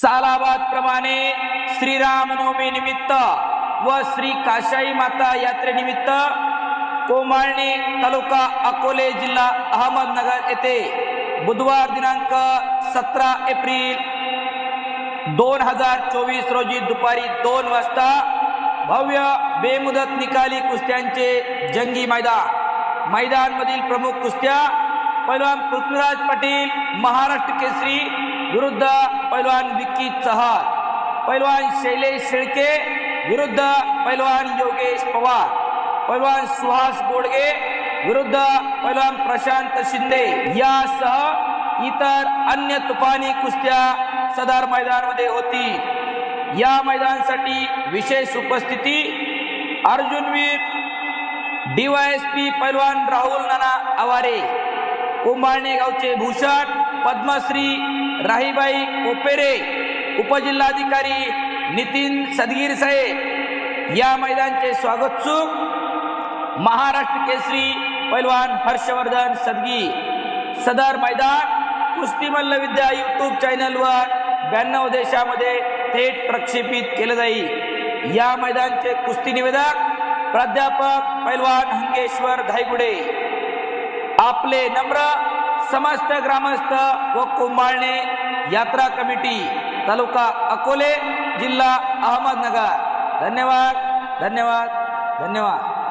सालाबाद प्रमाणे श्रीरामनवमी निमित्त व श्री काशाई माता यात्रेनिमित्त कोमाळणे तालुका अकोले जिल्हा अहमदनगर येथे बुधवार दिनांक सतरा एप्रिल दोन हजार चोवीस रोजी दुपारी दोन वाजता भव्य बेमुदत निकाली कुस्त्यांचे जंगी मैदान. मैदानमधील प्रमुख कुस्त्या पैलवान पृथ्वीराज पाटील महाराष्ट्र केसरी विरुद्ध पैलवान विक्की चव्हाण पैलवान शैलेश शेळके विरुद्ध पैलवान योगेश पवार पैलवान सुहास गोडगे विरुद्ध पैलवान प्रशांत शिंदे. यासह इतर अन्य तुफानी कुस्त्या सदर मैदानामध्ये होती. या मैदानासाठी विशेष उपस्थिती अर्जुनवीर डीवायएसपी पैलवान राहुल नाना आवारे कुंभाळणे गावचे भूषण पद्मश्री राहीबाई कोपेरे उपजिल्हाधिकारी नितीन सदगीर साहेब या मैदानचे स्वागत चूक महाराष्ट्र केसरी पैलवान हर्षवर्धन सदगी सदर मैदान कुस्ती मल्लविद्या यूट्यूब चॅनलवर ब्याण्णव देशामध्ये थेट प्रक्षेपित केलं जाईल. या मैदानचे कुस्ती निवेदक प्राध्यापक पैलवान हंगेश्वर धायगुडे आपले नम्र समस्त ग्रामस्थ व कुंभाळणे यात्रा कमिटी तालुका अकोले जिल्हा अहमदनगर. धन्यवाद धन्यवाद धन्यवाद.